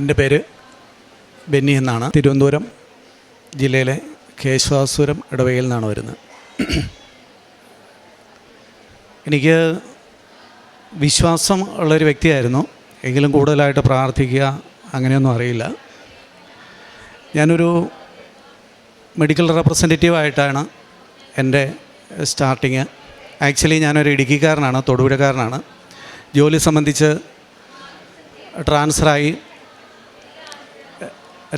എന്റെ പേര് ബെന്നി എന്നാണ്. തിരുവനന്തപുരം ജില്ലയിലെ കേശവാസുരം ഇടവകയിൽ നിന്നാണ് വരുന്നത്. എനിക്ക് വിശ്വാസം ഉള്ളൊരു വ്യക്തിയായിരുന്നു. എങ്കിലും കൂടുതലായിട്ട് പ്രാർത്ഥിക്കുക അങ്ങനെയൊന്നും അറിയില്ല. ഞാനൊരു മെഡിക്കൽ റെപ്രസെന്റേറ്റീവായിട്ടാണ് എന്റെ സ്റ്റാർട്ടിങ് ആക്ച്വലി ഞാനൊരു ഇടുക്കിക്കാരനാണ് തൊടുപുഴക്കാരനാണ്. ജോലി സംബന്ധിച്ച് ട്രാൻസ്ഫറായി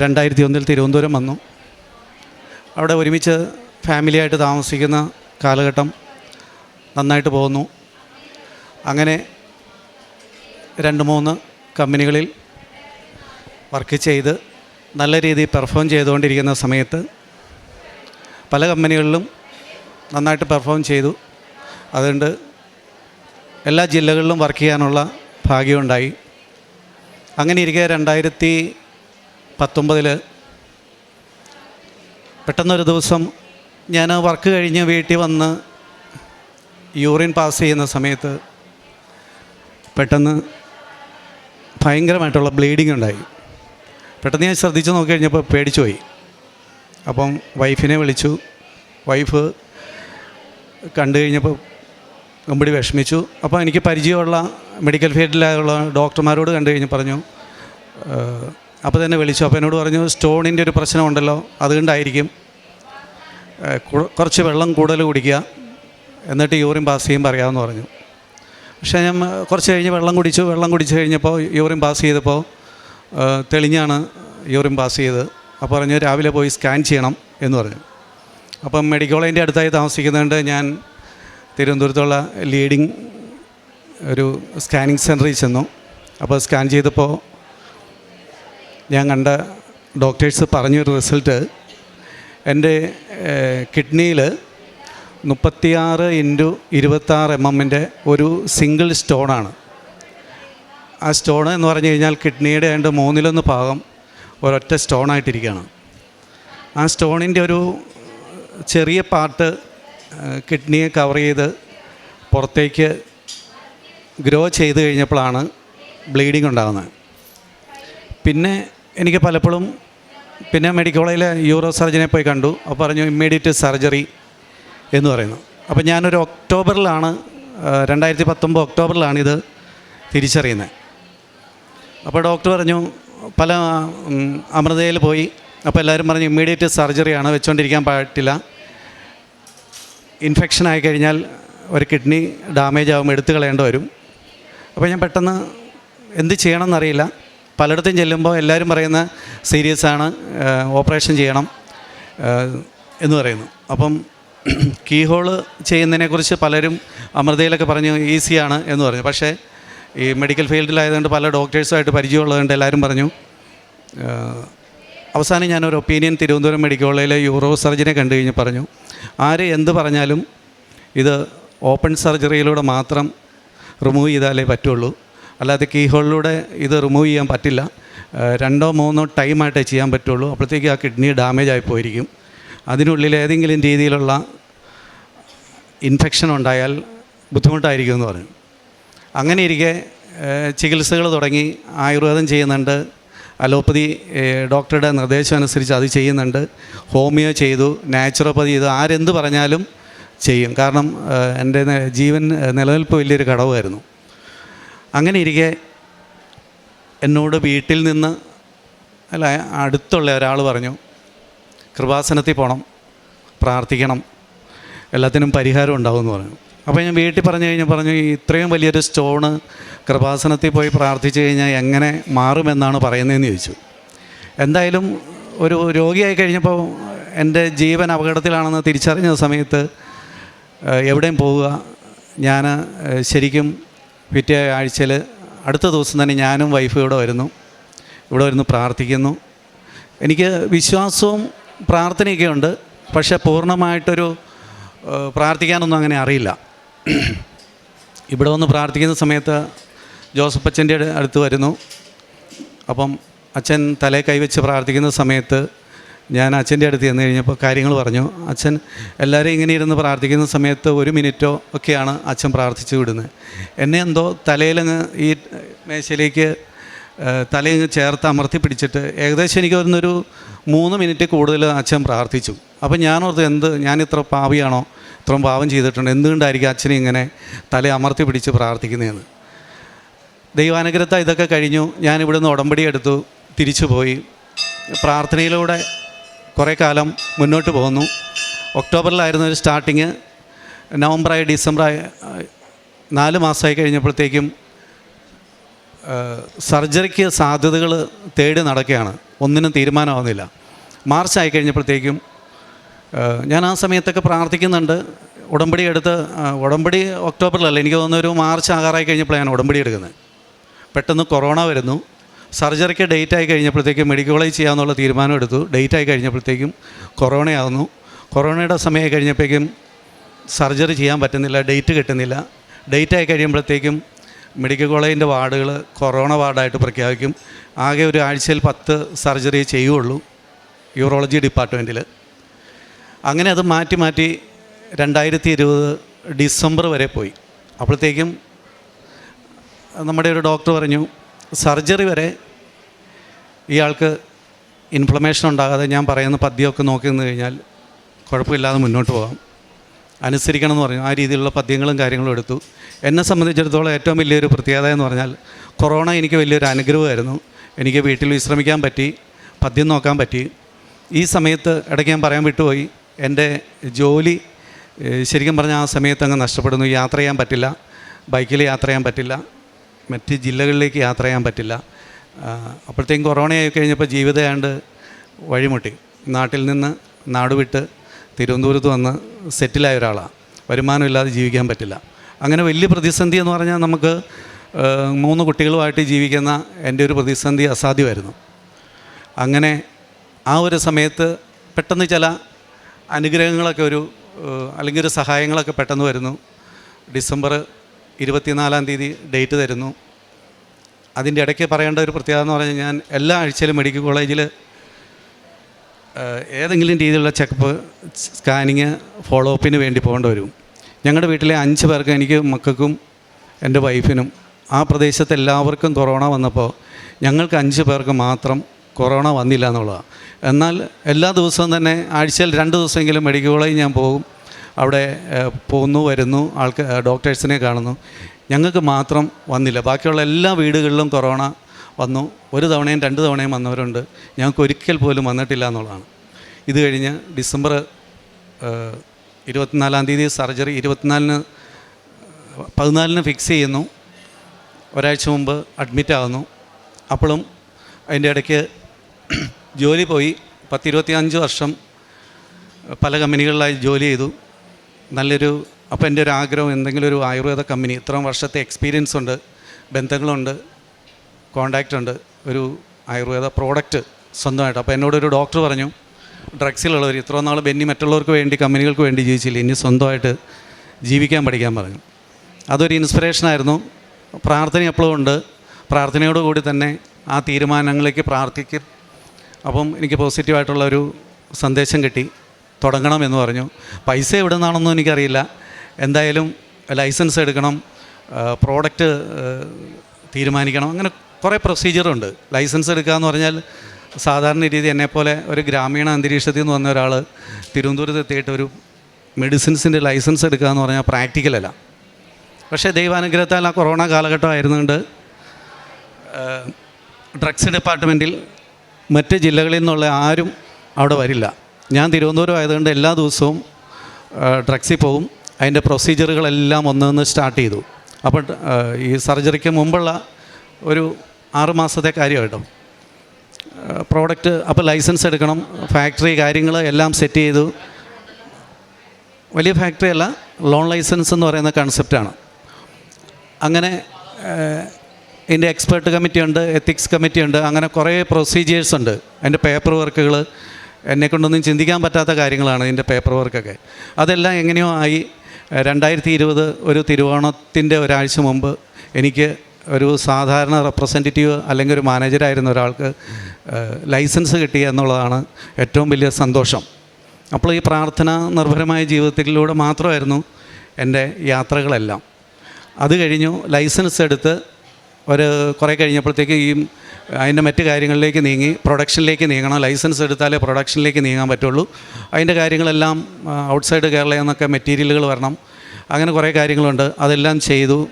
രണ്ടായിരത്തി ഒന്നിൽ തിരുവനന്തപുരം വന്നു. അവിടെ ഒരുമിച്ച് ഫാമിലിയായിട്ട് താമസിക്കുന്ന കാലഘട്ടം നന്നായിട്ട് പോകുന്നു. അങ്ങനെ രണ്ട് മൂന്ന് കമ്പനികളിൽ വർക്ക് ചെയ്ത് നല്ല രീതിയിൽ പെർഫോം ചെയ്തുകൊണ്ടിരിക്കുന്ന സമയത്ത് പല കമ്പനികളിലും നന്നായിട്ട് പെർഫോം ചെയ്തു. അതുകൊണ്ട് എല്ലാ ജില്ലകളിലും വർക്ക് ചെയ്യാനുള്ള ഭാഗ്യമുണ്ടായി അങ്ങനെ ഇരിക്കെ രണ്ടായിരത്തി പത്തൊമ്പതിൽ പെട്ടെന്നൊരു ദിവസം ഞാൻ വർക്ക് കഴിഞ്ഞ് വീട്ടിൽ വന്ന് യൂറിൻ പാസ് ചെയ്യുന്ന സമയത്ത് പെട്ടെന്ന് ഭയങ്കരമായിട്ടുള്ള ബ്ലീഡിങ് ഉണ്ടായി. പെട്ടെന്ന് ഞാൻ ശ്രദ്ധിച്ച് നോക്കി കഴിഞ്ഞപ്പോൾ പേടിച്ചു പോയി. അപ്പം വൈഫിനെ വിളിച്ചു. വൈഫ് കണ്ടു കഴിഞ്ഞപ്പോൾ കമ്പടി വിഷമിച്ചു. അപ്പോൾ എനിക്ക് പരിചയമുള്ള മെഡിക്കൽ ഫീൽഡിലുള്ള ഡോക്ടർമാരോട് കണ്ടു കഴിഞ്ഞ് പറഞ്ഞു "ഏഹ്, അപ്പോൾ തന്നെ വിളിച്ചു. അപ്പോൾ എന്നോട് പറഞ്ഞു സ്റ്റോണിന്റെ ഒരു പ്രശ്നമുണ്ടല്ലോ അതുകൊണ്ടായിരിക്കും കുറച്ച് വെള്ളം കൂടുതൽ കുടിക്കുക. എന്നിട്ട് യൂറിൻ പാസ് ചെയ്യും പറയാമെന്ന് പറഞ്ഞു. പക്ഷേ ഞാൻ കുറച്ച് കഴിഞ്ഞ് വെള്ളം കുടിച്ചു. വെള്ളം കുടിച്ച് കഴിഞ്ഞപ്പോൾ യൂറിൻ പാസ് ചെയ്തപ്പോൾ തെളിഞ്ഞാണ് യൂറിൻ പാസ് ചെയ്തത്. അപ്പോൾ പറഞ്ഞു രാവിലെ പോയി സ്കാൻ ചെയ്യണം എന്ന് പറഞ്ഞു. അപ്പം മെഡിക്കൽ കോളേജിന്റെ അടുത്തായി താമസിക്കുന്നതുകൊണ്ട് ഞാൻ തിരുവനന്തപുരത്തുള്ള ലീഡിങ് ഒരു സ്കാനിങ് സെന്ററിൽ ചെന്നു. അപ്പോൾ സ്കാൻ ചെയ്തപ്പോൾ ഞാൻ കണ്ട ഡോക്ടേഴ്സ് പറഞ്ഞൊരു റിസൾട്ട്. എന്റെ കിഡ്നിയിൽ മുപ്പത്തിയാറ് ഇന്റു ഇരുപത്താറ് എം എമ്മിന്റെ ഒരു സിംഗിൾ സ്റ്റോണാണ്. ആ സ്റ്റോൺ എന്ന് പറഞ്ഞു കഴിഞ്ഞാൽ കിഡ്നിയുടെ രണ്ട് മൂന്നിലൊന്ന് ഭാഗം ഒരൊറ്റ സ്റ്റോണായിട്ടിരിക്കുകയാണ്. ആ സ്റ്റോണിന്റെ ഒരു ചെറിയ പാർട്ട് കിഡ്നിയെ കവർ ചെയ്ത് പുറത്തേക്ക് ഗ്രോ ചെയ്ത് കഴിഞ്ഞപ്പോഴാണ് ബ്ലീഡിങ് ഉണ്ടാകുന്നത്. പിന്നെ എനിക്ക് പലപ്പോഴും പിന്നെ മെഡിക്കൽ കോളേജിലെ യൂറോ സർജനെ പോയി കണ്ടു. അപ്പോൾ പറഞ്ഞു ഇമ്മീഡിയറ്റ് സർജറി എന്ന് പറയുന്നു. അപ്പോൾ ഞാനൊരു ഒക്ടോബറിലാണ് രണ്ടായിരത്തി പത്തൊമ്പത് ഒക്ടോബറിലാണ് ഇത് തിരിച്ചറിയുന്നത്. അപ്പോൾ ഡോക്ടർ പറഞ്ഞു പല അമൃതയിൽ പോയി. അപ്പോൾ എല്ലാവരും പറഞ്ഞു ഇമ്മീഡിയറ്റ് സർജറിയാണ് വെച്ചുകൊണ്ടിരിക്കാൻ പറ്റില്ല ഇൻഫെക്ഷൻ ആയി കഴിഞ്ഞാൽ ഒരു കിഡ്നി ഡാമേജ് ആകുമ്പോൾ എടുത്തു കളയേണ്ടി വരും. അപ്പോൾ ഞാൻ പെട്ടെന്ന് എന്ത് ചെയ്യണമെന്നറിയില്ല. പലയിടത്തും ചെല്ലുമ്പോൾ എല്ലാവരും പറയുന്ന സീരിയസ് ആണ് ഓപ്പറേഷൻ ചെയ്യണം എന്ന് പറയുന്നു. അപ്പം കീ ഹോൾ ചെയ്യുന്നതിനെക്കുറിച്ച് പലരും അമൃതയിലൊക്കെ പറഞ്ഞു ഈസിയാണ് എന്ന് പറഞ്ഞു. പക്ഷേ ഈ മെഡിക്കൽ ഫീൽഡിലായതുകൊണ്ട് പല ഡോക്ടേഴ്സുമായിട്ട് പരിചയമുള്ളതുകൊണ്ട് എല്ലാവരും പറഞ്ഞു അവസാനം ഞാനൊരു ഒപ്പീനിയൻ തിരുവനന്തപുരം മെഡിക്കൽ കോളേജിലെ യൂറോ സർജനെ കണ്ടു കഴിഞ്ഞ് പറഞ്ഞു ആര് എന്ത് പറഞ്ഞാലും ഇത് ഓപ്പൺ സർജറിയിലൂടെ മാത്രം റിമൂവ് ചെയ്താലേ പറ്റുള്ളൂ. അല്ലാതെ കീ ഹോളിലൂടെ ഇത് റിമൂവ് ചെയ്യാൻ പറ്റില്ല. രണ്ടോ മൂന്നോ ടൈമായിട്ടേ ചെയ്യാൻ പറ്റുള്ളൂ. അപ്പോഴത്തേക്ക് ആ കിഡ്നി ഡാമേജ് ആയി പോയിരിക്കും. അതിനുള്ളിൽ ഏതെങ്കിലും രീതിയിലുള്ള ഇൻഫെക്ഷൻ ഉണ്ടായാൽ ബുദ്ധിമുട്ടായിരിക്കും എന്ന് പറഞ്ഞു. അങ്ങനെ ഇരിക്കെ ചികിത്സകൾ തുടങ്ങി ആയുർവേദം ചെയ്യുന്നുണ്ട്. അലോപ്പതി ഡോക്ടറുടെ നിർദ്ദേശം അനുസരിച്ച് അത് ചെയ്യുന്നുണ്ട്. ഹോമിയോ ചെയ്തു നാച്ചുറോപ്പതി ചെയ്തു. ആരെന്ത് പറഞ്ഞാലും ചെയ്യും. കാരണം എന്റെ ജീവൻ നിലനിൽപ്പ് വലിയൊരു ഘടകമായിരുന്നു. അങ്ങനെ ഇരിക്കെ എന്നോട് വീട്ടിൽ നിന്ന് അല്ല അടുത്തുള്ള ഒരാൾ പറഞ്ഞു കൃപാസനത്തിൽ പോകണം പ്രാർത്ഥിക്കണം എല്ലാത്തിനും പരിഹാരം ഉണ്ടാവുമെന്ന് പറഞ്ഞു. അപ്പോൾ ഞാൻ വീട്ടിൽ പറഞ്ഞു കഴിഞ്ഞാൽ പറഞ്ഞു "ഈ ഇത്രയും വലിയൊരു സ്റ്റോണ് കൃപാസനത്തിൽ പോയി പ്രാർത്ഥിച്ചു കഴിഞ്ഞാൽ എങ്ങനെ മാറുമെന്നാണ് പറയുന്നതെന്ന് ചോദിച്ചു. എന്തായാലും ഒരു രോഗിയായി കഴിഞ്ഞപ്പോൾ എന്റെ ജീവൻ അപകടത്തിലാണെന്ന് തിരിച്ചറിഞ്ഞ സമയത്ത് എവിടെയും പോവുക ഞാൻ ശരിക്കും പിറ്റേ ആഴ്ചയിൽ അടുത്ത ദിവസം തന്നെ ഞാനും വൈഫും ഇവിടെ വരുന്നു. ഇവിടെ വരുന്നു പ്രാർത്ഥിക്കുന്നു. എനിക്ക് വിശ്വാസവും പ്രാർത്ഥനയൊക്കെ ഉണ്ട്. പക്ഷേ പൂർണമായിട്ടൊരു പ്രാർത്ഥിക്കാനൊന്നും അങ്ങനെ അറിയില്ല. ഇവിടെ വന്ന് പ്രാർത്ഥിക്കുന്ന സമയത്ത് ജോസഫ് അച്ഛന്റെ അടുത്ത് വരുന്നു. അപ്പം അച്ഛൻ തലേ കൈവച്ച് പ്രാർത്ഥിക്കുന്ന സമയത്ത് ഞാൻ അച്ഛന്റെ അടുത്ത് ചെന്ന് കഴിഞ്ഞപ്പോൾ കാര്യങ്ങൾ പറഞ്ഞു. അച്ഛൻ എല്ലാവരും ഇങ്ങനെ ഇരുന്ന് പ്രാർത്ഥിക്കുന്ന സമയത്ത് ഒരു മിനിറ്റോ ഒക്കെയാണ് അച്ഛൻ പ്രാർത്ഥിച്ചു വിടുന്നത്. എന്നെ എന്തോ തലയിലങ്ങ് ഈ മേശയിലേക്ക് തലയങ്ങ് ചേർത്ത് അമർത്തി പിടിച്ചിട്ട് ഏകദേശം എനിക്ക് വരുന്നൊരു മൂന്ന് മിനിറ്റ് കൂടുതൽ അച്ഛൻ പ്രാർത്ഥിച്ചു. അപ്പോൾ ഞാനോർത്ത് എന്ത് ഞാൻ ഇത്ര പാവിയാണോ ഇത്രയും പാവം ചെയ്തിട്ടുണ്ട്. എന്തുകൊണ്ടായിരിക്കും അച്ഛനെ ഇങ്ങനെ തല അമർത്തി പിടിച്ച് പ്രാർത്ഥിക്കുന്നതെന്ന്? ദൈവാനുഗ്രഹത്തെ ഇതൊക്കെ കഴിഞ്ഞു. ഞാൻ ഇവിടുന്ന് ഉടമ്പടി എടുത്തു തിരിച്ചു പോയി. പ്രാർത്ഥനയിലൂടെ കുറേ കാലം മുന്നോട്ട് പോകുന്നു. ഒക്ടോബറിലായിരുന്നു ഒരു സ്റ്റാർട്ടിങ്. നവംബറായി ഡിസംബറായി നാല് മാസമായി കഴിഞ്ഞപ്പോഴത്തേക്കും സർജറിക്ക് സാധ്യതകൾ തേടി നടക്കുകയാണ്. ഒന്നിനും തീരുമാനമാവുന്നില്ല. മാർച്ച് ആയി കഴിഞ്ഞപ്പോഴത്തേക്കും ഞാൻ ആ സമയത്തൊക്കെ പ്രാർത്ഥിക്കുന്നുണ്ട്. ഉടമ്പടി എടുത്ത് ഉടമ്പടി ഒക്ടോബറിലല്ല എനിക്ക് തോന്നുന്നു ഒരു മാർച്ച് ആകാറായി കഴിഞ്ഞപ്പോഴാണ് ഉടമ്പടി എടുക്കുന്നത്. പെട്ടെന്ന് കൊറോണ വരുന്നു. സർജറിക്ക് ഡേറ്റ് ആയി കഴിഞ്ഞപ്പോഴത്തേക്കും മെഡിക്കൽ കോളേജ് ചെയ്യാമെന്നുള്ള തീരുമാനം എടുത്തു. ഡേറ്റ് ആയി കഴിഞ്ഞപ്പോഴത്തേക്കും കൊറോണയാകുന്നു കൊറോണയുടെ സമയമായി കഴിഞ്ഞപ്പോഴേക്കും സർജറി ചെയ്യാൻ പറ്റുന്നില്ല ഡേറ്റ് കിട്ടുന്നില്ല. ഡേറ്റ് ആയി കഴിയുമ്പോഴത്തേക്കും മെഡിക്കൽ കോളേജിന്റെ വാർഡുകൾ കൊറോണ വാർഡായിട്ട് പ്രഖ്യാപിക്കും. ആകെ ഒരു ആഴ്ചയിൽ പത്ത് സർജറി ചെയ്യുള്ളൂ യൂറോളജി ഡിപ്പാർട്ട്മെന്റിൽ. അങ്ങനെ അത് മാറ്റി മാറ്റി രണ്ടായിരത്തി ഇരുപത് ഡിസംബർ വരെ പോയി. അപ്പോഴത്തേക്കും നമ്മുടെ ഒരു ഡോക്ടർ പറഞ്ഞു സർജറി വരെ ഇയാൾക്ക് ഇൻഫ്ലമേഷൻ ഉണ്ടാകാതെ ഞാൻ പറയുന്ന പദ്യമൊക്കെ നോക്കി നിന്ന് കഴിഞ്ഞാൽ കുഴപ്പമില്ലാതെ മുന്നോട്ട് പോകാം. അനുസരിക്കണം എന്ന് പറഞ്ഞു. ആ രീതിയിലുള്ള പദ്യങ്ങളും കാര്യങ്ങളും എടുത്തു. എന്നെ സംബന്ധിച്ചിടത്തോളം ഏറ്റവും വലിയൊരു പ്രത്യേകത എന്ന് പറഞ്ഞാൽ കൊറോണ എനിക്ക് വലിയൊരു അനുഗ്രഹമായിരുന്നു. എനിക്ക് വീട്ടിൽ വിശ്രമിക്കാൻ പറ്റി പദ്യം നോക്കാൻ പറ്റി. ഈ സമയത്ത് ഇടയ്ക്ക് ഞാൻ പറയാൻ വിട്ടുപോയി. എന്റെ ജോലി ശരിക്കും പറഞ്ഞാൽ ആ സമയത്ത് അങ്ങ് നഷ്ടപ്പെടുന്നു. യാത്ര ചെയ്യാൻ പറ്റില്ല. ബൈക്കിൽ യാത്ര ചെയ്യാൻ പറ്റില്ല. മറ്റ് ജില്ലകളിലേക്ക് യാത്ര ചെയ്യാൻ പറ്റില്ല. അപ്പോഴത്തേക്കും കൊറോണ ആയി കഴിഞ്ഞപ്പോൾ ജീവിതയാണ്ട് വഴിമുട്ടി. നാട്ടിൽ നിന്ന് നാട് വിട്ട് തിരുവനന്തപുരത്ത് വന്ന് സെറ്റിലായ ഒരാളാണ് വരുമാനമില്ലാതെ ജീവിക്കാൻ പറ്റില്ല. അങ്ങനെ വലിയ പ്രതിസന്ധി എന്ന് പറഞ്ഞാൽ നമുക്ക് മൂന്ന് കുട്ടികളുമായിട്ട് ജീവിക്കുന്ന എന്റെ ഒരു പ്രതിസന്ധി അസാധ്യമായിരുന്നു. അങ്ങനെ ആ ഒരു സമയത്ത് പെട്ടെന്ന് ചില അനുഗ്രഹങ്ങളൊക്കെ ഒരു അല്ലെങ്കിൽ ഒരു സഹായങ്ങളൊക്കെ പെട്ടെന്ന് വരുന്നു. ഡിസംബർ ഇരുപത്തിനാലാം തീയതി ഡേറ്റ് തരുന്നു. അതിന്റെ ഇടയ്ക്ക് പറയേണ്ട ഒരു പ്രത്യേകത എന്ന് പറഞ്ഞാൽ ഞാൻ എല്ലാ ആഴ്ചയിലും മെഡിക്കൽ കോളേജിൽ ഏതെങ്കിലും രീതിയിലുള്ള ചെക്കപ്പ് സ്കാനിങ് ഫോളോ അപ്പിന് വേണ്ടി പോകേണ്ടി വരും. ഞങ്ങളുടെ വീട്ടിലെ അഞ്ച് പേർക്ക് എനിക്ക് മക്കൾക്കും എന്റെ വൈഫിനും ആ പ്രദേശത്ത് എല്ലാവർക്കും കൊറോണ വന്നപ്പോൾ ഞങ്ങൾക്ക് അഞ്ച് പേർക്ക് മാത്രം കൊറോണ വന്നില്ല എന്നുള്ളതാണ്. എന്നാൽ എല്ലാ ദിവസവും തന്നെ ആഴ്ചയിൽ രണ്ട് ദിവസമെങ്കിലും മെഡിക്കൽ കോളേജിൽ ഞാൻ പോകും. അവിടെ പോകുന്നു വരുന്നു ആൾക്ക് ഡോക്ടേഴ്സിനെ കാണുന്നു. ഞങ്ങൾക്ക് മാത്രം വന്നില്ല. ബാക്കിയുള്ള എല്ലാ വീടുകളിലും കൊറോണ വന്നു. ഒരു തവണയും രണ്ട് തവണയും വന്നവരുണ്ട്. ഞങ്ങൾക്ക് ഒരിക്കൽ പോലും വന്നിട്ടില്ല എന്നുള്ളതാണ്. ഇത് കഴിഞ്ഞ് ഡിസംബർ ഇരുപത്തിനാലാം തീയതി സർജറി ഇരുപത്തിനാലിന് പതിനാലിന് ഫിക്സ് ചെയ്യുന്നു. ഒരാഴ്ച മുമ്പ് അഡ്മിറ്റ് ആകുന്നു അപ്പോഴും അതിന്റെ ഇടയ്ക്ക് ജോലി പോയി. പത്തിരുപത്തിയഞ്ച് വർഷം പല കമ്പനികളിലായി ജോലി ചെയ്തു. നല്ലൊരു അപ്പോൾ എന്റെ ഒരു ആഗ്രഹം എന്തെങ്കിലും ഒരു ആയുർവേദ കമ്പനി ഇത്രയും വർഷത്തെ എക്സ്പീരിയൻസ് ഉണ്ട് ബന്ധങ്ങളുണ്ട് കോണ്ടാക്റ്റ് ഉണ്ട് ഒരു ആയുർവേദ പ്രോഡക്റ്റ് സ്വന്തമായിട്ട്. അപ്പോൾ എന്നോടൊരു ഡോക്ടർ പറഞ്ഞു ഡ്രഗ്സിലുള്ളവർ ഇത്രയും നാൾ ബെന്നി മറ്റുള്ളവർക്ക് വേണ്ടി കമ്പനികൾക്ക് വേണ്ടി ജീവിച്ചില്ല? ഇനി സ്വന്തമായിട്ട് ജീവിക്കാൻ പഠിക്കാൻ പറഞ്ഞു. അതൊരു ഇൻസ്പിറേഷനായിരുന്നു പ്രാർത്ഥന എപ്പോഴും ഉണ്ട്. പ്രാർത്ഥനയോടുകൂടി തന്നെ ആ തീരുമാനങ്ങളിലേക്ക് പ്രാർത്ഥിക്കും. അപ്പം എനിക്ക് പോസിറ്റീവായിട്ടുള്ള ഒരു സന്ദേശം കിട്ടി. തുടങ്ങണം എന്ന് പറഞ്ഞു. പൈസ എവിടെ നിന്നാണെന്നും എനിക്കറിയില്ല. എന്തായാലും ലൈസൻസ് എടുക്കണം പ്രോഡക്റ്റ് തീരുമാനിക്കണം. അങ്ങനെ കുറേ പ്രൊസീജിയറുണ്ട് ലൈസൻസ് എടുക്കുക എന്ന് പറഞ്ഞാൽ സാധാരണ രീതി എന്നെപ്പോലെ ഒരു ഗ്രാമീണ അന്തരീക്ഷത്തിൽ നിന്ന് വന്ന ഒരാൾ തിരുവനന്തപുരത്ത് എത്തിയിട്ട് ഒരു മെഡിസിൻസിന്റെ ലൈസൻസ് എടുക്കുക എന്ന് പറഞ്ഞാൽ പ്രാക്ടിക്കലല്ല പക്ഷേ ദൈവാനുഗ്രഹത്താൽ ആ കൊറോണ കാലഘട്ടം ആയിരുന്നുകൊണ്ട് ഡ്രഗ്സ് ഡിപ്പാർട്ട്മെന്റിൽ മറ്റ് ജില്ലകളിൽ നിന്നുള്ള ആരും അവിടെ വരില്ല. ഞാൻ തിരുവനന്തപുരം ആയതുകൊണ്ട് എല്ലാ ദിവസവും ഡ്രഗ്സിൽ പോവും അതിന്റെ പ്രൊസീജിയറുകളെല്ലാം ഒന്നൊന്ന് സ്റ്റാർട്ട് ചെയ്തു. അപ്പോൾ ഈ സർജറിക്ക് മുമ്പുള്ള ഒരു ആറ് മാസത്തെ കാര്യം കേട്ടോ പ്രോഡക്റ്റ് അപ്പോൾ ലൈസൻസ് എടുക്കണം. ഫാക്ടറി കാര്യങ്ങൾ എല്ലാം സെറ്റ് ചെയ്തു. വലിയ ഫാക്ടറി അല്ല ലോൺ ലൈസൻസ് എന്ന് പറയുന്ന കൺസെപ്റ്റാണ് അങ്ങനെ ഇതിന്റെ എക്സ്പേർട്ട് കമ്മിറ്റി ഉണ്ട് എത്തിക്സ് കമ്മിറ്റി ഉണ്ട് അങ്ങനെ കുറേ പ്രൊസീജിയേഴ്സ് ഉണ്ട്. അതിന്റെ പേപ്പർ വർക്കുകൾ എന്നെ കൊണ്ടൊന്നും ചിന്തിക്കാൻ പറ്റാത്ത കാര്യങ്ങളാണ് ഇതിന്റെ പേപ്പർ വർക്കൊക്കെ അതെല്ലാം എങ്ങനെയോ ആയി. രണ്ടായിരത്തി ഇരുപത് ഒരു തിരുവോണത്തിന്റെ ഒരാഴ്ച മുമ്പ് എനിക്ക് ഒരു സാധാരണ റെപ്രസെന്റേറ്റീവ് അല്ലെങ്കിൽ ഒരു മാനേജരായിരുന്ന ഒരാൾക്ക് ലൈസൻസ് കിട്ടി എന്നുള്ളതാണ് ഏറ്റവും വലിയ സന്തോഷം. അപ്പോൾ ഈ പ്രാർത്ഥന നിർഭരമായ ജീവിതത്തിലൂടെ മാത്രമായിരുന്നു എന്റെ യാത്രകളെല്ലാം. അത് കഴിഞ്ഞു ലൈസൻസ് എടുത്ത് ഒരു കുറേ കഴിഞ്ഞപ്പോഴത്തേക്ക് ഈ അതിന്റെ മറ്റ് കാര്യങ്ങളിലേക്ക് നീങ്ങി പ്രൊഡക്ഷനിലേക്ക് നീങ്ങണം ലൈസൻസ് എടുത്താലേ പ്രൊഡക്ഷനിലേക്ക് നീങ്ങാൻ പറ്റുള്ളൂ. അതിന്റെ കാര്യങ്ങളെല്ലാം ഔട്ട്സൈഡ് കേരളയിൽ നിന്നൊക്കെ മെറ്റീരിയലുകൾ വരണം. അങ്ങനെ കുറേ കാര്യങ്ങളുണ്ട്. അതെല്ലാം ചെയ്തു.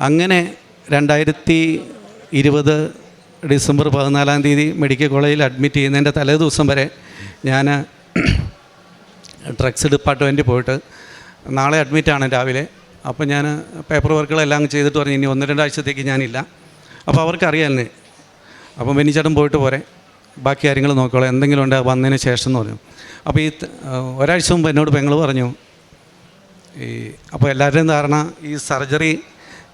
അങ്ങനെ രണ്ടായിരത്തി ഇരുപത് ഡിസംബർ പതിനാലാം തീയതി മെഡിക്കൽ കോളേജിൽ അഡ്മിറ്റ് ചെയ്യുന്നതിന്റെ തലേ ദിവസം വരെ ഞാൻ ഡ്രഗ്സ് ഡിപ്പാർട്ട്മെന്റിൽ പോയിട്ട് നാളെ അഡ്മിറ്റാണ് രാവിലെ. അപ്പോൾ ഞാൻ പേപ്പർ വർക്കുകളെല്ലാം ചെയ്തിട്ട് പറഞ്ഞു ഇനി ഒന്ന് രണ്ടാഴ്ചത്തേക്ക് ഞാനില്ല. അപ്പോൾ അവർക്കറിയാമെന്നെ അപ്പം ബെന്നിച്ചേട്ടൻ പോയിട്ട് പോരെ. ബാക്കി കാര്യങ്ങൾ നോക്കിക്കോളാം. എന്തെങ്കിലും ഉണ്ട് വന്നതിന് ശേഷം എന്ന് പറഞ്ഞു അപ്പോൾ ഈ ഒരാഴ്ച മുമ്പ് എന്നോട് പെങ്ങൾ പറഞ്ഞു ഈ അപ്പോൾ എല്ലാവരുടെയും ധാരണ ഈ സർജറി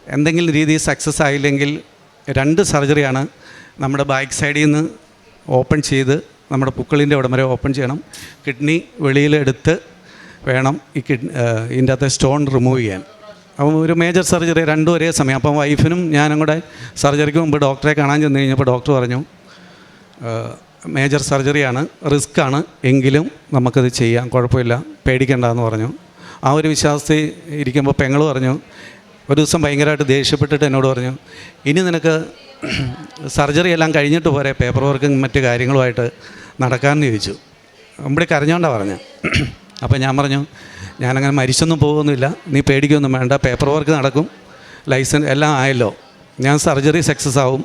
എന്തെങ്കിലും രീതിയിൽ സക്സസ് ആയില്ലെങ്കിൽ രണ്ട് സർജറിയാണ് നമ്മുടെ ബാക്ക് സൈഡിൽ നിന്ന് ഓപ്പൺ ചെയ്ത് നമ്മുടെ പുക്കളിന്റെ ഉടമരെ വരെ ഓപ്പൺ ചെയ്യണം. കിഡ്നി വെളിയിലെടുത്ത് വേണം ഈ കിഡ്നി ഇതിന്റെ അകത്തെ സ്റ്റോൺ റിമൂവ് ചെയ്യാൻ. അപ്പം ഒരു മേജർ സർജറി രണ്ടും ഒരേ സമയം. അപ്പം വൈഫിനും ഞാനും കൂടെ സർജറിക്ക് മുമ്പ് ഡോക്ടറെ കാണാൻ ചെന്ന് കഴിഞ്ഞപ്പോൾ ഡോക്ടർ പറഞ്ഞു മേജർ സർജറിയാണ് റിസ്ക് ആണ് എങ്കിലും നമുക്കത് ചെയ്യാം കുഴപ്പമില്ല പേടിക്കേണ്ടെന്ന് പറഞ്ഞു. ആ ഒരു വിശ്വാസത്തിൽ ഇരിക്കുമ്പോൾ പെങ്ങൾ പറഞ്ഞു ഒരു ദിവസം ഭയങ്കരമായിട്ട് ദേഷ്യപ്പെട്ടിട്ട് എന്നോട് പറഞ്ഞു ഇനി നിനക്ക് സർജറി എല്ലാം കഴിഞ്ഞിട്ട് പോരെ പേപ്പർ വർക്കും മറ്റു കാര്യങ്ങളുമായിട്ട് നടക്കാമെന്ന് ചോദിച്ചു. അമ്പടി കരഞ്ഞോണ്ടാണ് പറഞ്ഞു അപ്പോൾ ഞാൻ പറഞ്ഞു ഞാനങ്ങനെ മരിച്ചൊന്നും പോകുന്നില്ല. നീ പേടിക്കൊന്നും വേണ്ട. പേപ്പർ വർക്ക് നടക്കും. ലൈസൻസ് എല്ലാം ആയല്ലോ. ഞാൻ സർജറി സക്സസ് ആവും.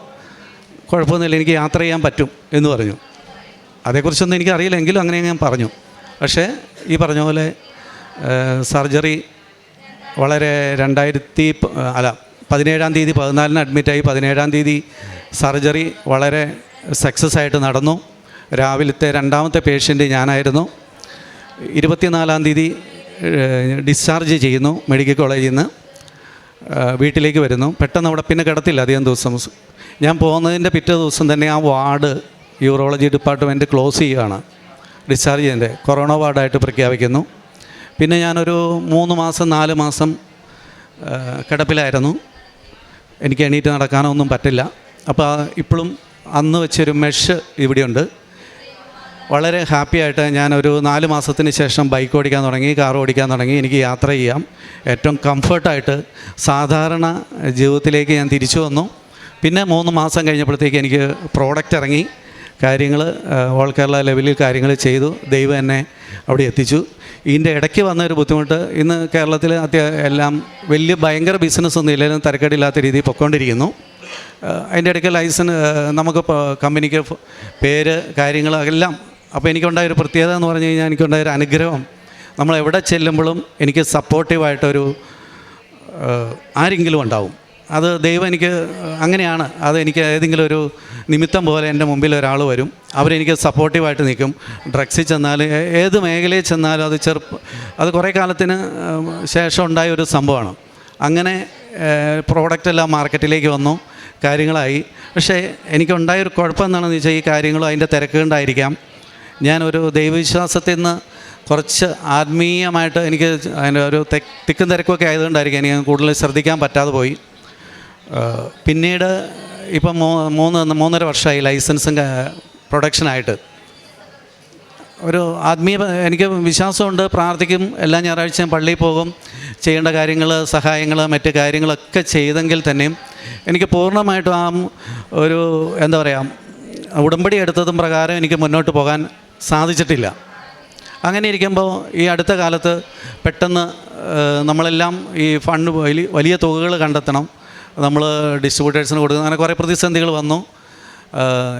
കുഴപ്പമൊന്നുമില്ല. എനിക്ക് യാത്ര ചെയ്യാൻ പറ്റും എന്ന് പറഞ്ഞു. അതേക്കുറിച്ചൊന്നും എനിക്ക് അറിയില്ലെങ്കിലും അങ്ങനെ ഞാൻ പറഞ്ഞു. പക്ഷേ ഈ പറഞ്ഞ പോലെ സർജറി വളരെ രണ്ടായിരത്തി അല്ല പതിനേഴാം തീയതി പതിനാലിന് അഡ്മിറ്റായി പതിനേഴാം തീയതി സർജറി വളരെ സക്സസ് ആയിട്ട് നടന്നു. രാവിലത്തെ രണ്ടാമത്തെ പേഷ്യന്റ് ഞാനായിരുന്നു. ഇരുപത്തിനാലാം തീയതി ഡിസ്ചാർജ് ചെയ്യുന്നു മെഡിക്കൽ കോളേജിൽ നിന്ന്. വീട്ടിലേക്ക് വരുന്നു. പെട്ടെന്ന് അവിടെ പിന്നെ കിടത്തില്ല അധികം ദിവസം. ഞാൻ പോകുന്നതിന്റെ പിറ്റേ ദിവസം തന്നെ ആ വാർഡ് യൂറോളജി ഡിപ്പാർട്ട്മെന്റ് ക്ലോസ് ചെയ്യുകയാണ്. ഡിസ്ചാർജ് ചെയ്യുന്നത് കൊറോണ വാർഡായിട്ട് പ്രഖ്യാപിക്കുന്നു. പിന്നെ ഞാനൊരു മൂന്ന് മാസം നാല് മാസം കിടപ്പിലായിരുന്നു. എനിക്ക് എണീറ്റ് നടക്കാനോ ഒന്നും പറ്റില്ല. അപ്പോൾ ഇപ്പോഴും അന്ന് വെച്ചൊരു മെഷ് ഇവിടെയുണ്ട്. വളരെ ഹാപ്പി ആയിട്ട് ഞാനൊരു നാല് മാസത്തിന് ശേഷം ബൈക്ക് ഓടിക്കാൻ തുടങ്ങി കാർ ഓടിക്കാൻ തുടങ്ങി. എനിക്ക് യാത്ര ചെയ്യാം. ഏറ്റവും കംഫർട്ടായിട്ട് സാധാരണ ജീവിതത്തിലേക്ക് ഞാൻ തിരിച്ചു വന്നു. പിന്നെ മൂന്ന് മാസം കഴിഞ്ഞപ്പോഴത്തേക്ക് എനിക്ക് പ്രോഡക്റ്റ് ഇറങ്ങി. കാര്യങ്ങൾ ഓൾ കേരള ലെവലിൽ കാര്യങ്ങൾ ചെയ്തു. ദൈവം എന്നെ അവിടെ എത്തിച്ചു. ഇതിന്റെ ഇടയ്ക്ക് വന്ന ഒരു ബുദ്ധിമുട്ട് ഇന്ന് കേരളത്തിൽ അത്യ എല്ലാം വലിയ ഭയങ്കര ബിസിനസ് ഒന്നും ഇല്ലെങ്കിലും തരക്കേടില്ലാത്ത രീതിയിൽ പൊയ്ക്കൊണ്ടിരിക്കുന്നു. അതിന്റെ ഇടയ്ക്ക് ലൈസൻസ് നമുക്ക് കമ്പനിക്ക് പേര് കാര്യങ്ങൾ എല്ലാം അപ്പോൾ എനിക്കുണ്ടായ ഒരു പ്രത്യേകത എന്ന് പറഞ്ഞു കഴിഞ്ഞാൽ എനിക്കുണ്ടായ ഒരു അനുഗ്രഹം. നമ്മൾ എവിടെ ചെല്ലുമ്പോഴും എനിക്ക് സപ്പോർട്ടീവായിട്ടൊരു ആരെങ്കിലും ഉണ്ടാവും. അത് ദൈവം എനിക്ക് അങ്ങനെയാണ്. അത് എനിക്ക് ഏതെങ്കിലും ഒരു നിമിത്തം പോലെ എന്റെ മുമ്പിൽ ഒരാൾ വരും. അവരെനിക്ക് സപ്പോർട്ടീവായിട്ട് നിൽക്കും. ഡ്രഗ്സിൽ ചെന്നാലും ഏ- ഏത് മേഖലയിൽ ചെന്നാലും അത് ചെറുപ്പ അത് കുറേ കാലത്തിന് ശേഷം ഉണ്ടായ ഒരു സംഭവമാണ്. അങ്ങനെ പ്രോഡക്റ്റ് എല്ലാം മാർക്കറ്റിലേക്ക് വന്നു. കാര്യങ്ങളായി. പക്ഷേ എനിക്കുണ്ടായൊരു കുഴപ്പം എന്താണെന്ന് വെച്ചാൽ ഈ കാര്യങ്ങളും അതിന്റെ തിരക്ക് കൊണ്ടായിരിക്കാം ഞാനൊരു ദൈവവിശ്വാസത്തിൽ നിന്ന് കുറച്ച് ആത്മീയമായിട്ട് എനിക്ക് അതിന്റെ ഒരു തെ തിക്കും തിരക്കുമൊക്കെ ആയതുകൊണ്ടായിരിക്കും എനിക്ക് കൂടുതൽ ശ്രദ്ധിക്കാൻ പറ്റാതെ പോയി. പിന്നീട് ഇപ്പം മൂ മൂന്ന് മൂന്നര വർഷമായി ലൈസൻസും പ്രൊഡക്ഷനായിട്ട്. ഒരു ആത്മീയ എനിക്ക് വിശ്വാസമുണ്ട് പ്രാർത്ഥിക്കും എല്ലാ ഞായറാഴ്ചയും പള്ളിയിൽ പോകും ചെയ്യേണ്ട കാര്യങ്ങൾ സഹായങ്ങൾ മറ്റ് കാര്യങ്ങളൊക്കെ ചെയ്തെങ്കിൽ തന്നെയും എനിക്ക് പൂർണമായിട്ടും ആ ഒരു എന്താ പറയുക ഉടമ്പടി എടുത്തതും പ്രകാരം എനിക്ക് മുന്നോട്ട് പോകാൻ സാധിച്ചിട്ടില്ല. അങ്ങനെ ഇരിക്കുമ്പോൾ ഈ അടുത്ത കാലത്ത് പെട്ടെന്ന് നമ്മളെല്ലാം ഈ ഫണ്ട് വലിയ വലിയ തുകകൾ കണ്ടെത്തണം. നമ്മൾ ഡിസ്ട്രിബ്യൂട്ടേഴ്സിന് കൊടുക്കുന്ന അങ്ങനെ കുറേ പ്രതിസന്ധികൾ വന്നു.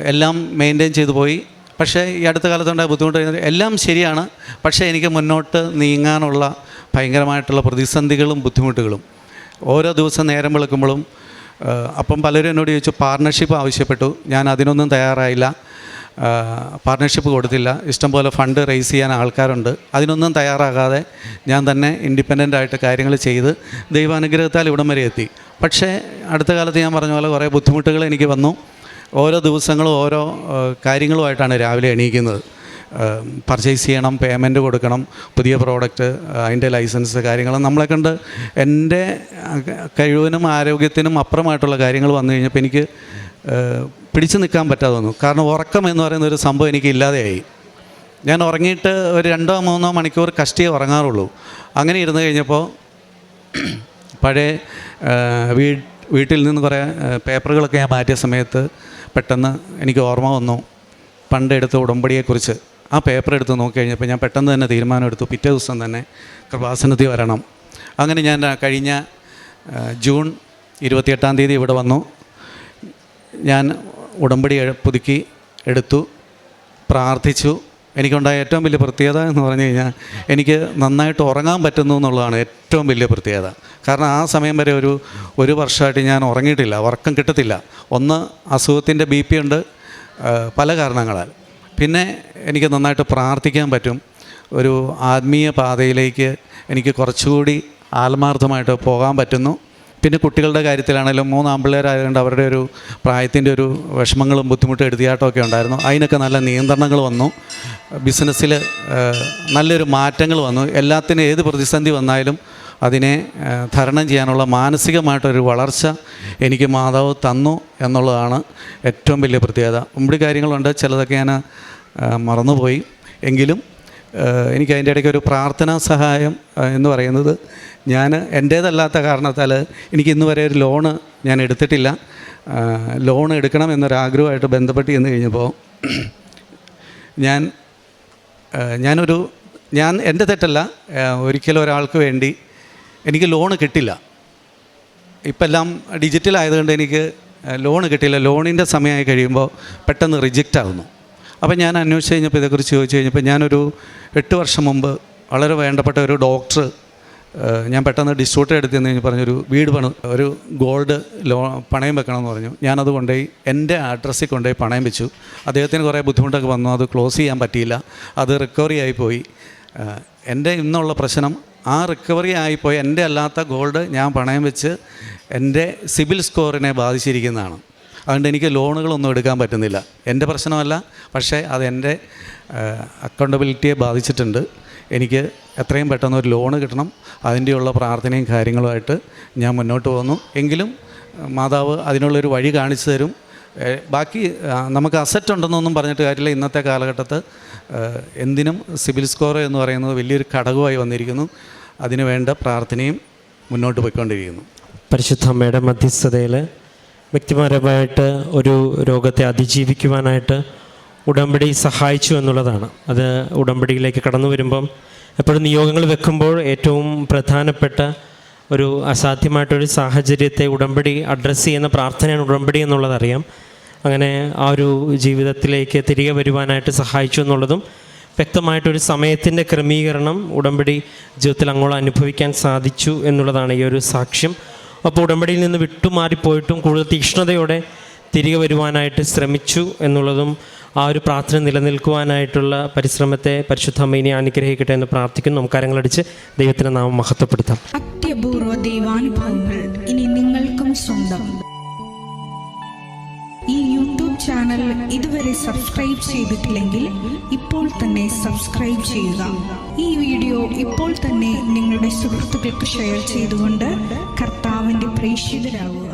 എല്ലാം മെയിന്റെയിൻ ചെയ്തു പോയി. പക്ഷേ ഈ അടുത്ത കാലത്തുണ്ടായ ബുദ്ധിമുട്ട് എല്ലാം ശരിയാണ്. പക്ഷേ എനിക്ക് മുന്നോട്ട് നീങ്ങാനുള്ള ഭയങ്കരമായിട്ടുള്ള പ്രതിസന്ധികളും ബുദ്ധിമുട്ടുകളും. ഓരോ ദിവസം നേരം വെളുക്കുമ്പോഴും അപ്പം പലരും എന്നോട് ചോദിച്ചു പാർട്ണർഷിപ്പ് ആവശ്യപ്പെട്ടു. ഞാൻ അതിനൊന്നും തയ്യാറായില്ല. പാർട്ണർഷിപ്പ് കൊടുത്തില്ല. ഇഷ്ടംപോലെ ഫണ്ട് റേസ് ചെയ്യാൻ ആൾക്കാരുണ്ട്. അതിനൊന്നും തയ്യാറാകാതെ ഞാൻ തന്നെ ഇൻഡിപെൻഡന്റ് ആയിട്ട് കാര്യങ്ങൾ ചെയ്ത് ദൈവാനുഗ്രഹത്താൽ ഇവിടം വരെ എത്തി. പക്ഷേ അടുത്ത കാലത്ത് ഞാൻ പറഞ്ഞ പോലെ കുറേ ബുദ്ധിമുട്ടുകൾ എനിക്ക് വന്നു. ഓരോ ദിവസങ്ങളും ഓരോ കാര്യങ്ങളുമായിട്ടാണ് രാവിലെ എണീക്കുന്നത്. പർച്ചേസ് ചെയ്യണം പേയ്മെന്റ് കൊടുക്കണം പുതിയ പ്രോഡക്റ്റ് അതിന്റെ ലൈസൻസ് കാര്യങ്ങൾ നമ്മളെ കണ്ട് എന്റെ കഴിവിനും ആരോഗ്യത്തിനും അപ്പുറമായിട്ടുള്ള കാര്യങ്ങൾ വന്നു കഴിഞ്ഞപ്പോൾ എനിക്ക് പിടിച്ചു നിൽക്കാൻ പറ്റാതെ വന്നു. കാരണം ഉറക്കം എന്ന് പറയുന്ന ഒരു സംഭവം എനിക്ക് ഇല്ലാതെയായി. ഞാൻ ഉറങ്ങിയിട്ട് ഒരു രണ്ടോ മൂന്നോ മണിക്കൂർ കഷ്ടിയെ ഉറങ്ങാറുള്ളൂ. അങ്ങനെ ഇരുന്ന് കഴിഞ്ഞപ്പോൾ പഴയ വീ വീട്ടിൽ നിന്ന് കുറേ പേപ്പറുകളൊക്കെ ഞാൻ മാറ്റിയ സമയത്ത് പെട്ടെന്ന് എനിക്ക് ഓർമ്മ വന്നു. പണ്ട് എടുത്ത ഉടമ്പടിയെക്കുറിച്ച്. ആ പേപ്പർ എടുത്ത് നോക്കി കഴിഞ്ഞപ്പോൾ ഞാൻ പെട്ടെന്ന് തന്നെ തീരുമാനമെടുത്തു പിറ്റേ ദിവസം തന്നെ കൃപാസനത്തിൽ വരണം. അങ്ങനെ ഞാൻ കഴിഞ്ഞ ജൂൺ ഇരുപത്തിയെട്ടാം തീയതി ഇവിടെ വന്നു. ഞാൻ ഉടമ്പടി പുതുക്കി എടുത്തു പ്രാർത്ഥിച്ചു. എനിക്കുണ്ടായ ഏറ്റവും വലിയ പ്രത്യേകത എന്ന് പറഞ്ഞു കഴിഞ്ഞാൽ എനിക്ക് നന്നായിട്ട് ഉറങ്ങാൻ പറ്റുന്നു എന്നുള്ളതാണ് ഏറ്റവും വലിയ പ്രത്യേകത. കാരണം ആ സമയം വരെ ഒരു ഒരു വർഷമായിട്ട് ഞാൻ ഉറങ്ങിയിട്ടില്ല ഉറക്കം കിട്ടത്തില്ല. ഒന്ന് അസുഖത്തിന്റെ ബി പി ഉണ്ട് പല കാരണങ്ങളാൽ. പിന്നെ എനിക്ക് നന്നായിട്ട് പ്രാർത്ഥിക്കാൻ പറ്റും. ഒരു ആത്മീയ പാതയിലേക്ക് എനിക്ക് കുറച്ചുകൂടി ആത്മാർത്ഥമായിട്ട് പോകാൻ പറ്റുന്നു. പിന്നെ കുട്ടികളുടെ കാര്യത്തിലാണെങ്കിലും മൂന്ന് ആമ്പിള്ളേരായതുകൊണ്ട് അവരുടെ ഒരു പ്രായത്തിന്റെ ഒരു വിഷമങ്ങളും ബുദ്ധിമുട്ടും എടുത്തിയാട്ടമൊക്കെ ഉണ്ടായിരുന്നു. അതിനൊക്കെ നല്ല നിയന്ത്രണങ്ങൾ വന്നു. ബിസിനസ്സിൽ നല്ലൊരു മാറ്റങ്ങൾ വന്നു. എല്ലാത്തിനും ഏത് പ്രതിസന്ധി വന്നാലും അതിനെ തരണം ചെയ്യാനുള്ള മാനസികമായിട്ടൊരു വളർച്ച എനിക്ക് മാതാവ് തന്നു എന്നുള്ളതാണ് ഏറ്റവും വലിയ പ്രത്യേകത. മുമ്പടി കാര്യങ്ങളുണ്ട്. ചിലതൊക്കെ ഞാൻ മറന്നുപോയി. എങ്കിലും എനിക്ക് അതിന്റെ ഇടയ്ക്ക് ഒരു പ്രാർത്ഥനാ സഹായം എന്ന് പറയുന്നത് ഞാൻ എന്റേതല്ലാത്ത കാരണത്താൽ എനിക്ക് ഇന്ന് വരെ ഒരു ലോണ് ഞാൻ എടുത്തിട്ടില്ല. ലോൺ എടുക്കണം എന്നൊരാഗ്രഹമായിട്ട് ബന്ധപ്പെട്ട് ചെന്ന് കഴിഞ്ഞപ്പോൾ ഞാൻ ഞാനൊരു ഞാൻ എന്റെ തെറ്റല്ല ഒരിക്കലും ഒരാൾക്ക് വേണ്ടി എനിക്ക് ലോണ് കിട്ടില്ല. ഇപ്പം എല്ലാം ഡിജിറ്റൽ ആയതുകൊണ്ട് എനിക്ക് ലോണ് കിട്ടില്ല. ലോണിന്റെ സമയമായി കഴിയുമ്പോൾ പെട്ടെന്ന് റിജക്റ്റ് ആകുന്നു അപ്പോൾ ഞാൻ അന്വേഷിച്ച് കഴിഞ്ഞപ്പോൾ ഇതേക്കുറിച്ച് ചോദിച്ചു കഴിഞ്ഞപ്പോൾ ഞാനൊരു എട്ട് വർഷം മുമ്പ് വളരെ വേണ്ടപ്പെട്ട ഒരു ഡോക്ടർ ഞാൻ പെട്ടെന്ന് ഡിസ്ട്രിബ്യൂട്ടർ എടുത്തു കഴിഞ്ഞ് പറഞ്ഞൊരു വീട് പണി ഒരു ഗോൾഡ് ലോ പണയം വെക്കണമെന്ന് പറഞ്ഞു. ഞാനത് കൊണ്ടുപോയി എന്റെ അഡ്രസ്സിൽ കൊണ്ടുപോയി പണയം വെച്ചു. അദ്ദേഹത്തിന് കുറേ ബുദ്ധിമുട്ടൊക്കെ വന്നു. അത് ക്ലോസ് ചെയ്യാൻ പറ്റിയില്ല. അത് റിക്കവറി ആയിപ്പോയി എന്റെ ഇന്നുള്ള പ്രശ്നം ആ റിക്കവറി ആയിപ്പോയി എന്റെ അല്ലാത്ത ഗോൾഡ് ഞാൻ പണയം വെച്ച് എന്റെ സിബിൽ സ്കോറിനെ ബാധിച്ചിരിക്കുന്നതാണ്. അതുകൊണ്ട് എനിക്ക് ലോണുകളൊന്നും എടുക്കാൻ പറ്റുന്നില്ല. എന്റെ പ്രശ്നമല്ല പക്ഷേ അത് അക്കൗണ്ടബിലിറ്റിയെ ബാധിച്ചിട്ടുണ്ട്. എനിക്ക് എത്രയും പെട്ടെന്ന് ഒരു ലോണ് കിട്ടണം. അതിന്റെയുള്ള പ്രാർത്ഥനയും കാര്യങ്ങളുമായിട്ട് ഞാൻ മുന്നോട്ട് പോകുന്നു. എങ്കിലും മാതാവ് അതിനുള്ളൊരു വഴി കാണിച്ചു തരും. ബാക്കി നമുക്ക് അസറ്റ് ഉണ്ടെന്നൊന്നും പറഞ്ഞിട്ട് കാര്യമില്ല. ഇന്നത്തെ കാലഘട്ടത്ത് എന്തിനും സിബിൽ സ്കോർ എന്ന് പറയുന്നത് വലിയൊരു ഘടകമായി വന്നിരിക്കുന്നു. അതിനുവേണ്ട പ്രാർത്ഥനയും മുന്നോട്ട് പോയിക്കൊണ്ടിരിക്കുന്നു. പരിശുദ്ധ അമ്മയുടെ മധ്യസ്ഥതയിൽ വ്യക്തിപരമായിട്ട് ഒരു രോഗത്തെ അതിജീവിക്കുവാനായിട്ട് ഉടമ്പടി സഹായിച്ചു എന്നുള്ളതാണ്. അത് ഉടമ്പടിയിലേക്ക് കടന്നു വരുമ്പം എപ്പോഴും നിയോഗങ്ങൾ വെക്കുമ്പോൾ ഏറ്റവും പ്രധാനപ്പെട്ട ഒരു അസാധ്യമായിട്ടൊരു സാഹചര്യത്തെ ഉടമ്പടി അഡ്രസ്സ് ചെയ്യുന്ന പ്രാർത്ഥനയാണ് ഉടമ്പടി എന്നുള്ളതറിയാം അങ്ങനെ ആ ഒരു ജീവിതത്തിലേക്ക് തിരികെ വരുവാനായിട്ട് സഹായിച്ചു എന്നുള്ളതും വ്യക്തമായിട്ടൊരു സമയത്തിന്റെ ക്രമീകരണം ഉടമ്പടി ജീവിതത്തിൽ അങ്ങോളം അനുഭവിക്കാൻ സാധിച്ചു എന്നുള്ളതാണ് ഈ ഒരു സാക്ഷ്യം. അപ്പോൾ ഉടമ്പടിയിൽ നിന്ന് വിട്ടുമാറിപ്പോയിട്ടും കൂടുതൽ തീക്ഷ്ണതയോടെ തിരികെ വരുവാനായിട്ട് ശ്രമിച്ചു എന്നുള്ളതും ആ ഒരു പ്രാർത്ഥന നിലനിൽക്കുവാനായിട്ടുള്ള പരിശ്രമത്തെ പരിശുദ്ധ അമ്മയിനെ അനുഗ്രഹിക്കട്ടെ എന്ന് പ്രാർത്ഥിക്കുന്നു. നമുക്ക് കരങ്ങളടിച്ച് ദൈവത്തിന്റെ നാമം മഹത്വപ്പെടുത്താം. അത്യപൂർവ ദൈവാനുഭവങ്ങൾ ഇനി നിങ്ങൾക്കും സ്വന്തം. ഈ യൂട്യൂബ് ചാനൽ ഇതുവരെ സബ്സ്ക്രൈബ് ചെയ്തിട്ടില്ലെങ്കിൽ ഇപ്പോൾ തന്നെ സബ്സ്ക്രൈബ് ചെയ്യുക. ഈ വീഡിയോ ഇപ്പോൾ തന്നെ നിങ്ങളുടെ സുഹൃത്തുക്കൾക്ക് ഷെയർ ചെയ്തുകൊണ്ട് കർത്താവിൻ്റെ പ്രേക്ഷിതരാകുക